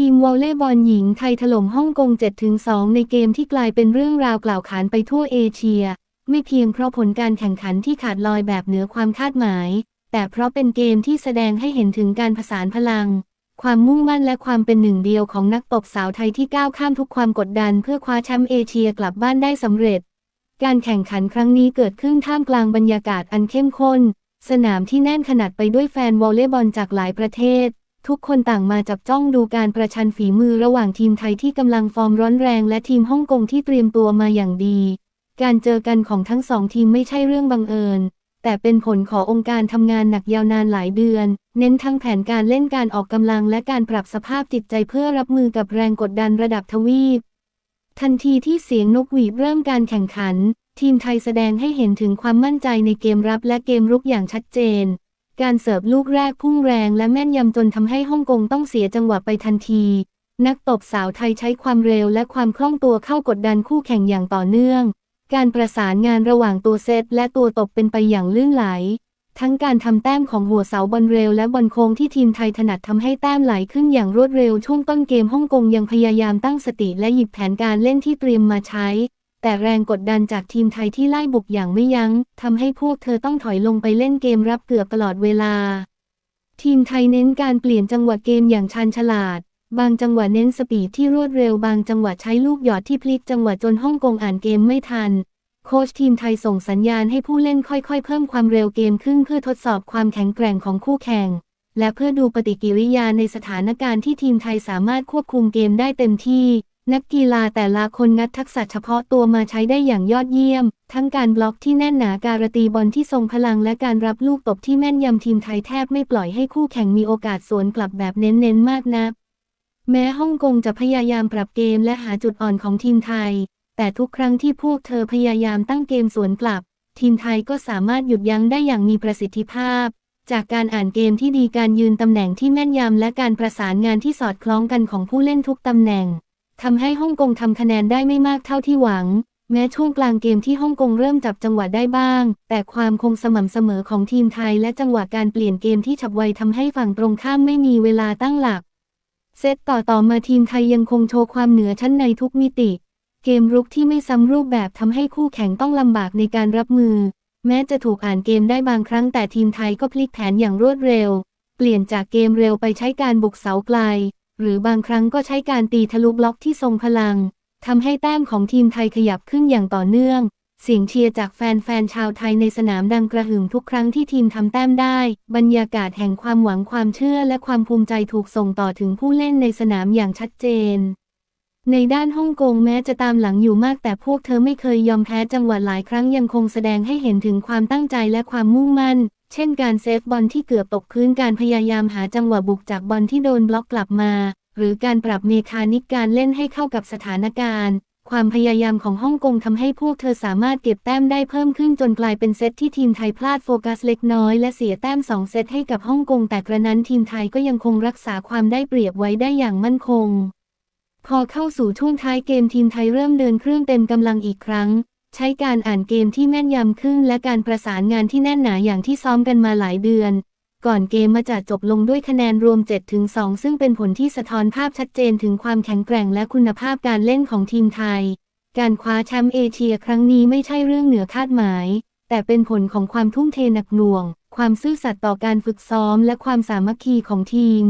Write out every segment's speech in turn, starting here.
ทีมวอลเลย์บอลหญิงไทยถล่มฮ่องกง 7-2 ในเกมที่กลายเป็นเรื่องราวกล่าวขานไปทั่วเอเชีย ไม่เพียงเพราะผลการแข่งขันที่ขาดลอยแบบเหนือความคาดหมาย แต่เพราะเป็นเกมที่แสดงให้เห็นถึงการผสานพลัง ความมุ่งมั่นและความเป็นหนึ่งเดียวของนักตบสาวไทยที่ก้าวข้ามทุกความกดดัน เพื่อคว้าแชมป์เอเชียกลับบ้านได้สำเร็จ การแข่งขันครั้งนี้เกิดขึ้นท่ามกลางบรรยากาศอันเข้มข้น สนามที่แน่นขนาดไปด้วยแฟนวอลเลย์บอลจากหลายประเทศ ทุกคนต่างมาจับจ้องดูการประชันฝีมือระหว่างทีมไทยที่กำลังฟอร์มร้อนแรงและทีมฮ่องกงที่เตรียมตัวมาอย่างดี การเจอกันของทั้งสองทีมไม่ใช่เรื่องบังเอิญ แต่เป็นผลขององค์การทำงานหนักยาวนานหลายเดือน เน้นทั้งแผนการเล่นการออกกำลังและการปรับสภาพจิตใจเพื่อรับมือกับแรงกดดันระดับทวีป ทันทีที่เสียงนกหวีดเริ่มการแข่งขัน ทีมไทยแสดงให้เห็นถึงความมั่นใจในเกมรับและเกมรุกอย่างชัดเจน การเสิร์ฟลูกแรกพุ่งแรงและแม่นยำจนทำให้ฮ่องกงต้องเสียจังหวะไปทันที นักตบสาวไทยใช้ความเร็วและความคล่องตัวเข้ากดดันคู่แข่งอย่างต่อเนื่อง การประสานงานระหว่างตัวเซตและตัวตบเป็นไปอย่างลื่นไหล ทั้งการทำแต้มของหัวเสาบอลเร็วและบอลโค้งที่ทีมไทยถนัดทำให้แต้มไหลขึ้นอย่างรวดเร็วช่วงต้นเกมฮ่องกงยังพยายามตั้งสติและหยิบแผนการเล่นที่เตรียมมาใช้ แต่แรงกดดันจากทีมไทยที่ไล่บุกอย่างไม่ยัง้งทำให้พวกเธอต้องถอยลงไปเล่นเกมรับเกือบตลอดเวลา ทีมไทยเน้นการเปลี่ยนจังหวะเกมอย่างชันฉลาด บางจังหวะเน้นสปีดที่รวดเร็วบางจังหวะใช้ลูกหยอดที่พลิกจังหวะจนฮ่องกงอ่านเกมไม่ทัน โค้ชทีมไทยส่งสัญญาณให้ผู้เล่นค่อยๆ เพิ่มความเร็วเกมขึ้นเพื่อทดสอบความแข็งแกร่งของคู่แข่ง และเพื่อดูปฏิกิริยาในสถานการณ์ที่ทีมไทยสามารถควบคุมเกมได้เต็มที่ นักกีฬาแต่ละคนงัดทักษะเฉพาะตัวมาใช้ได้อย่างยอดเยี่ยม ทั้งการบล็อกที่แน่นหนาการตีบอลที่ทรงพลังและการรับลูกตบที่แม่นยำทีมไทยแทบไม่ปล่อยให้คู่แข่งมีโอกาสสวนกลับแบบเน้นๆมากนัก แม้ฮ่องกงจะพยายามปรับเกมและหาจุดอ่อนของทีมไทย แต่ทุกครั้งที่พวกเธอพยายามตั้งเกมสวนกลับ ทีมไทยก็สามารถหยุดยั้งได้อย่างมีประสิทธิภาพ จากการอ่านเกมที่ดีการยืนตำแหน่งที่แม่นยำและการประสานงานที่สอดคล้องกันของผู้เล่นทุกตำแหน่ง ทำให้ฮ่องกงทำคะแนนได้ไม่มากเท่าที่หวัง แม้ช่วงกลางเกมที่ฮ่องกงเริ่มจับจังหวะได้บ้าง แต่ความคงสม่ำเสมอของทีมไทยและจังหวะการเปลี่ยนเกมที่ฉับไวทำให้ฝั่งตรงข้ามไม่มีเวลาตั้งหลัก เซตต่อต่อมาทีมไทยยังคงโชว์ความเหนือชั้นในทุกมิติ เกมรุกที่ไม่ซ้ำรูปแบบทำให้คู่แข่งต้องลำบากในการรับมือ แม้จะถูกอ่านเกมได้บางครั้งแต่ทีมไทยก็พลิกแผนอย่างรวดเร็ว เปลี่ยนจากเกมเร็วไปใช้การบุกเสาไกล หรือบางครั้งก็ใช้การตีทะลุบล็อกที่ทรงพลังทำให้แต้มของทีมไทยขยับขึ้นอย่างต่อเนื่อง เสียงเชียร์จากแฟนๆ ชาวไทยในสนามดังกระหึ่มทุกครั้งที่ทีมทำแต้มได้ บรรยากาศแห่งความหวังความเชื่อและความภูมิใจถูกส่งต่อถึงผู้เล่นในสนามอย่างชัดเจน ในด้านฮ่องกงแม้จะตามหลังอยู่มากแต่พวกเธอไม่เคยยอมแพ้จังหวะหลายครั้งยังคงแสดงให้เห็นถึงความตั้งใจและความมุ่งมั่น เช่นการเซฟบอลที่เกือบตกพื้นการพยายามหาจังหวะบุกจากบอลที่โดนบล็อกกลับมา หรือการปรับเมคานิกการเล่นให้เข้ากับสถานการณ์ ความพยายามของฮ่องกงทำให้พวกเธอสามารถเก็บแต้มได้เพิ่มขึ้นจนกลายเป็นเซตที่ทีมไทยพลาดโฟกัสเล็กน้อยและเสียแต้ม 2 เซตให้กับฮ่องกงแต่กระนั้นทีมไทยก็ยังคงรักษาความได้เปรียบไว้ได้อย่างมั่นคง พอเข้าสู่ช่วงท้ายเกมทีมไทยเริ่มเดินเครื่องเต็มกำลังอีกครั้ง ใช้การอ่านเกมที่แม่นยำขึ้นและการประสานงานที่แน่นหนาอย่างที่ซ้อมกันมาหลายเดือน ก่อนเกมมาจะจบลงด้วยคะแนนรวม 7-2 ซึ่งเป็นผลที่สะท้อนภาพชัดเจนถึงความแข็งแกร่งและคุณภาพการเล่นของทีมไทย การคว้าแชมป์เอเชียครั้งนี้ไม่ใช่เรื่องเหนือคาดหมาย แต่เป็นผลของความทุ่มเทหนักหน่วง ความซื่อสัตย์ต่อการฝึกซ้อม และความสามัคคีของทีม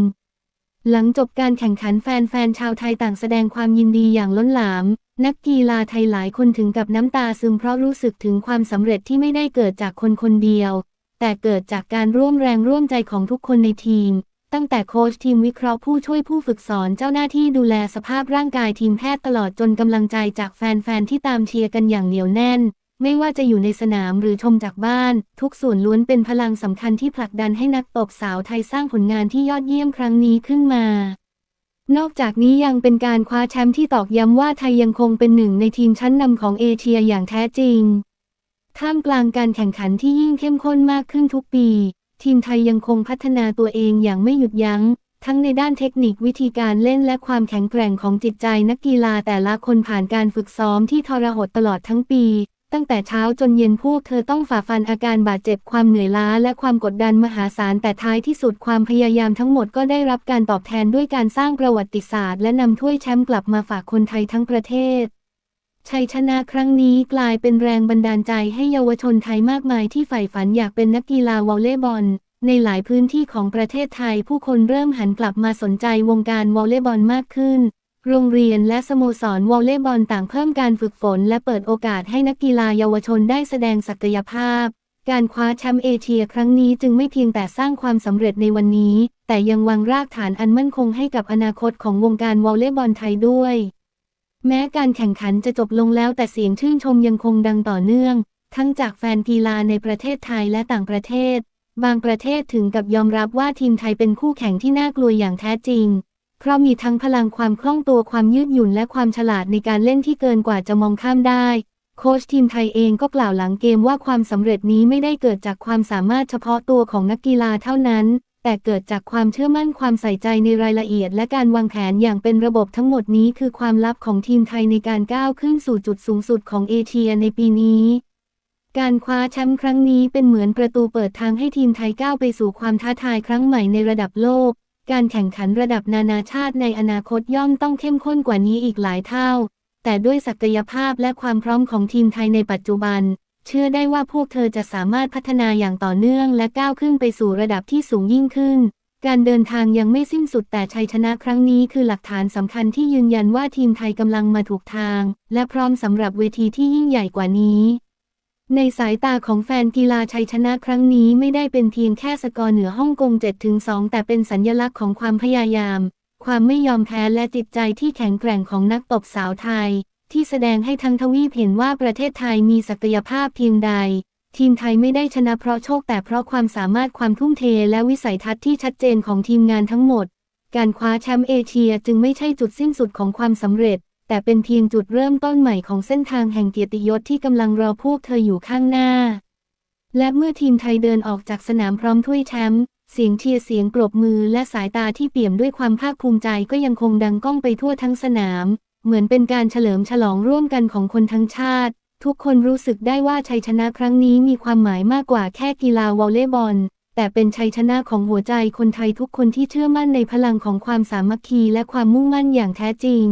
หลังจบการแข่งขันแฟนๆชาวไทยต่างแสดงความยินดีอย่างล้นหลาม นักกีฬาไทยหลายคนถึงกับน้ำตาซึมเพราะรู้สึกถึงความสำเร็จที่ไม่ได้เกิดจากคนคนเดียว แต่เกิดจากการร่วมแรงร่วมใจของทุกคนในทีม ตั้งแต่โค้ชทีมวิเคราะห์ผู้ช่วยผู้ฝึกสอนเจ้าหน้าที่ดูแลสภาพร่างกายทีมแพทย์ตลอดจนกำลังใจจากแฟนๆที่ตามเชียร์กันอย่างเหนียวแน่น ไม่ว่าจะอยู่ในสนามหรือชมจากบ้าน ทุกส่วนล้วนเป็นพลังสำคัญที่ผลักดันให้นักตบสาวไทยสร้างผลงานที่ยอดเยี่ยมครั้งนี้ขึ้นมา นอกจากนี้ยังเป็นการคว้าแชมป์ที่ตอกย้ำว่าไทยยังคงเป็นหนึ่งในทีมชั้นนำของเอเชียอย่างแท้จริง ท่ามกลางการแข่งขันที่ยิ่งเข้มข้นมากขึ้นทุกปี ทีมไทยยังคงพัฒนาตัวเองอย่างไม่หยุดยัง้ง ทั้งในด้านเทคนิควิธีการเล่นและความแข็งแกร่งของจิตใจนักกีฬาแต่ละคนผ่านการฝึกซ้อมที่ทรหดตลอดทั้งปี ตั้งแต่เช้าจนเย็นพวกเธอต้องฝ่าฟันอาการบาดเจ็บความเหนื่อยล้าและความกดดันมหาศาลแต่ท้ายที่สุดความพยายามทั้งหมดก็ได้รับการตอบแทนด้วยการสร้างประวัติศาสตร์และนำถ้วยแชมป์กลับมาฝากคนไทยทั้งประเทศ ชัยชนะครั้งนี้กลายเป็นแรงบันดาลใจให้เยาวชนไทยมากมายที่ใฝ่ฝันอยากเป็นนักกีฬาวอลเลย์บอลในหลายพื้นที่ของประเทศไทยผู้คนเริ่มหันกลับมาสนใจวงการวอลเลย์บอลมากขึ้น โรงเรียนและสโมสรวอลเลย์บอลต่างเพิ่มการฝึกฝน และเปิดโอกาสให้นักกีฬาเยาวชนได้แสดงศักยภาพ การคว้าแชมป์เอเชียครั้งนี้จึงไม่เพียงแต่สร้างความสำเร็จในวันนี้ แต่ยังวางรากฐานอันมั่นคงให้กับอนาคตของวงการวอลเลย์บอลไทยด้วย แม้การแข่งขันจะจบลงแล้วแต่เสียงชื่นชมยังคงดังต่อเนื่อง ทั้งจากแฟนกีฬาในประเทศไทยและต่างประเทศ บางประเทศถึงกับยอมรับว่าทีมไทยเป็นคู่แข่งที่น่ากลัวอย่างแท้จริง ราะมีทั้งพลังความคล่องตัวความยืดหยุ่นและความฉลาดในการเล่นที่เกินกว่าจะมองข้ามได้ โค้ชทีมไทยเองก็กล่าวหลังเกมว่าความสำเร็จนี้ไม่ได้เกิดจากความสามารถเฉพาะตัวของนักกีฬาเท่านั้น แต่เกิดจากความเชื่อมั่นความใส่ใจในรายละเอียด และการวางแผนอย่างเป็นระบบทั้งหมดนี้คือความลับของทีมไทยในการก้าวขึ้นสู่จุดสูงสุดของเอเชียในปีนี้การคว้าแชมป์ครั้งนี้เป็นเหมือนประตูเปิดทางให้ทีมไทยก้าวไปสู่ความท้าทายครั้งใหม่ในระดับโลก การแข่งขันระดับนานาชาติในอนาคตย่อมต้องเข้มข้นกว่านี้อีกหลายเท่า แต่ด้วยศักยภาพและความพร้อมของทีมไทยในปัจจุบัน เชื่อได้ว่าพวกเธอจะสามารถพัฒนาอย่างต่อเนื่องและก้าวขึ้นไปสู่ระดับที่สูงยิ่งขึ้น การเดินทางยังไม่สิ้นสุดแต่ชัยชนะครั้งนี้คือหลักฐานสำคัญที่ยืนยันว่าทีมไทยกำลังมาถูกทาง และพร้อมสำหรับเวทีที่ยิ่งใหญ่กว่านี้ ในสายตาของแฟนกีฬาชัยชนะครั้งนี้ไม่ได้เป็นเพียงแค่สกอร์เหนือฮ่องกง 7-2 แต่เป็นสัญญลักษณ์ของความพยายาม ความไม่ยอมแพ้และจิตใจที่แข็งแกร่งของนักตบสาวไทย ที่แสดงให้ทั้งทวีปเห็นว่าประเทศไทยมีศักยภาพเพียงใด ทีมไทยไม่ได้ชนะเพราะโชคแต่เพราะความสามารถความทุ่มเทและวิสัยทัศน์ที่ชัดเจนของทีมงานทั้งหมด การคว้าแชมป์เอเชียจึงไม่ใช่จุดสิ้นสุดของความสำเร็จ แต่เป็นเพียงจุดเริ่มต้นใหม่ของเส้นทางแห่งเกียรติยศที่กำลังรอพวกเธออยู่ข้างหน้า และเมื่อทีมไทยเดินออกจากสนามพร้อมถ้วยแชมป์เสียงเชียร์เสียงปรบมือและสายตาที่เปี่ยมด้วยความภาคภูมิใจก็ยังคงดังก้องไปทั่วทั้งสนาม เหมือนเป็นการเฉลิมฉลองร่วมกันของคนทั้งชาติ ทุกคนรู้สึกได้ว่าชัยชนะครั้งนี้มีความหมายมากกว่าแค่กีฬาวอลเลย์บอล แต่เป็นชัยชนะของหัวใจคนไทยทุกคนที่เชื่อมั่นในพลังของความสามัคคีและความมุ่งมั่นอย่างแท้จริง